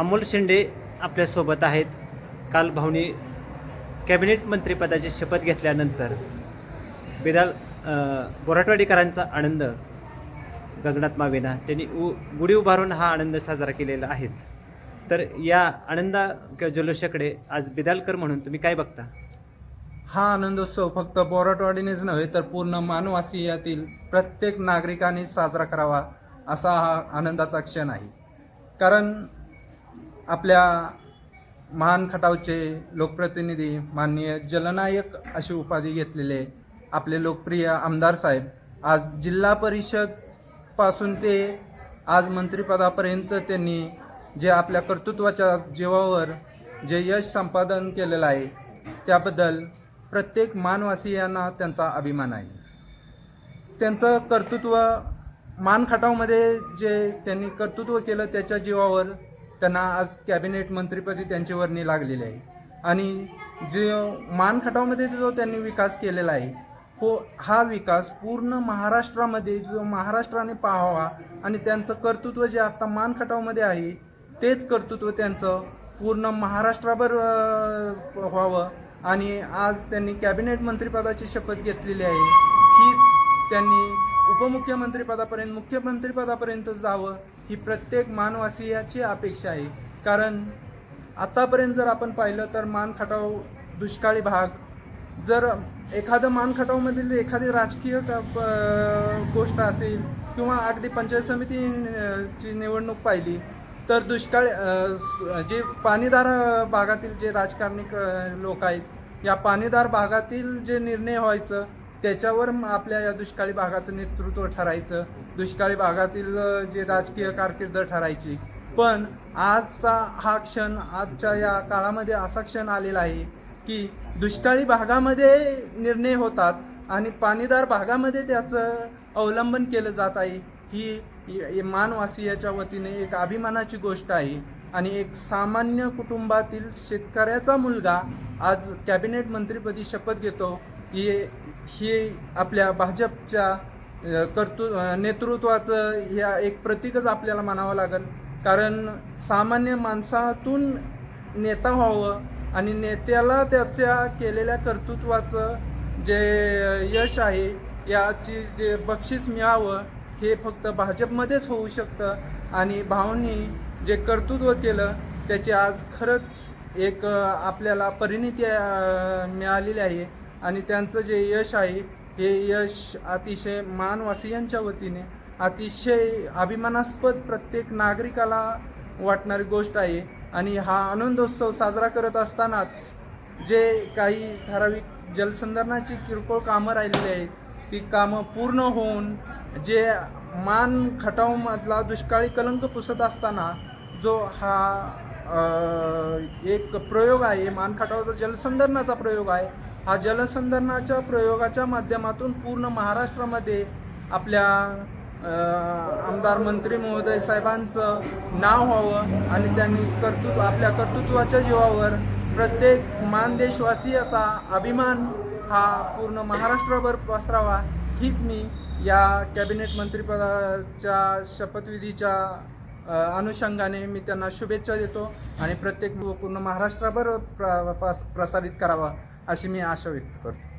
अमोल शिंदे आपल्यासोबत आहेत. काल भाऊनी कॅबिनेट मंत्रिपदाची शपथ घेतल्यानंतर बिदाल बोराटवाडीकरांचा आनंद गगनात मावेना. त्यांनी उ गुढी उभारून हा आनंद साजरा केलेला आहेच. तर या आनंदा किंवा जल्लोषाकडे आज बिदालकर म्हणून तुम्ही काय बघता? हा आनंदोत्सव फक्त बोराटवाडीनेच नव्हे तर पूर्ण मानवासियातील प्रत्येक नागरिकाने साजरा करावा असा हा आनंदाचा क्षण आहे. कारण आपल्या महान खटावचे लोकप्रतिनिधी माननीय जलनायक अशी उपाधी घेतलेले आपले लोकप्रिय आमदार साहेब आज जिल्हा परिषदपासून ते आज मंत्रिपदापर्यंत त्यांनी जे आपल्या कर्तृत्वाच्या जीवावर जे यश संपादन केलेलं आहे त्याबद्दल प्रत्येक मानवासियांना त्यांचा अभिमान आहे. त्यांचं कर्तृत्व मान खटावमध्ये जे त्यांनी कर्तृत्व केलं त्याच्या जीवावर त्यांना आज कॅबिनेट मंत्रीपदी त्यांची वर्णी लागलेली आहे. आणि जे मानखटावमध्ये जो त्यांनी विकास केलेला आहे हो हा विकास पूर्ण महाराष्ट्रामध्ये जो महाराष्ट्राने पाहावा आणि त्यांचं कर्तृत्व जे आता मानखटावमध्ये आहे तेच कर्तृत्व त्यांचं पूर्ण महाराष्ट्राभर व्हावं. आणि आज त्यांनी कॅबिनेट मंत्रिपदाची शपथ घेतलेली आहे हीच त्यांनी उपमुख्यमंत्रीपदापर्यंत मुख्यमंत्रीपदापर्यंत जावं. ही प्रत्येक मानवासियाची अपेक्षा आहे. कारण आतापर्यंत जर आपण पाहिलं तर मान खटाव दुष्काळी भाग जर एखादं मान खटावमधील एखादी राजकीय प- गोष्ट असेल किंवा अगदी पंचायत समितीची निवडणूक पाहिली तर दुष्काळ जे पाणीदार भागातील जे राजकारणी लोक आहेत या पाणीदार भागातील जे निर्णय व्हायचं त्याच्यावर आपल्या या दुष्काळी भागाचं नेतृत्व ठरायचं. दुष्काळी भागातील जे राजकीय कारकीर्द ठरायची. पण आजचा हा क्षण आजच्या या काळामध्ये असा क्षण आलेला आहे की दुष्काळी भागामध्ये निर्णय होतात आणि पाणीदार भागामध्ये त्याचं अवलंबन केलं जात आहे. ही मानवासियाच्या वतीने एक अभिमानाची गोष्ट आहे. आणि एक सामान्य कुटुंबातील शेतकऱ्याचा मुलगा आज कॅबिनेट मंत्रीपदी शपथ घेतो. ही ही आपल्या भाजपच्या कर्तृ नेतृत्वाचं ह्या एक प्रतीकच आपल्याला मानावं लागेल. कारण सामान्य माणसातून नेता व्हावं आणि नेत्याला त्याच्या केलेल्या कर्तृत्वाचं जे यश आहे याची जे बक्षीस मिळावं हे फक्त भाजपमध्येच होऊ शकतं. आणि भाऊंनी जे कर्तृत्व केलं त्याची आज खरंच एक आपल्याला परिणिती मिळालेली आहे. आणि त्यांचं जे यश आहे हे यश अतिशय मानवासियांच्या वतीने अतिशय अभिमानास्पद प्रत्येक नागरिकाला वाटणारी गोष्ट आहे. आणि हा आनंदोत्सव साजरा करत असतानाच जे काही ठराविक जलसंधारणाची किरकोळ कामं राहिलेली आहेत ती कामं पूर्ण होऊन जे मान खटावमधला दुष्काळी कलंक पुसत असताना जो हा एक प्रयोग आहे मान खटावचा जलसंधारणाचा प्रयोग आहे हा जलसंधारणाच्या प्रयोगाच्या माध्यमातून पूर्ण महाराष्ट्रामध्ये आपल्या आमदार मंत्री महोदय साहेबांचं नाव व्हावं आणि त्यांनी कर्तृत्व आपल्या कर्तृत्वाच्या जीवावर प्रत्येक मानदेशवासियाचा अभिमान हा पूर्ण महाराष्ट्रभर पसरावा हीच मी या कॅबिनेट मंत्रिपदाच्या शपथविधीच्या अनुषंगाने मी त्यांना शुभेच्छा देतो आणि प्रत्येक पूर्ण महाराष्ट्राभर प्र प्रसारित करावा अशी मी आशा व्यक्त करतो.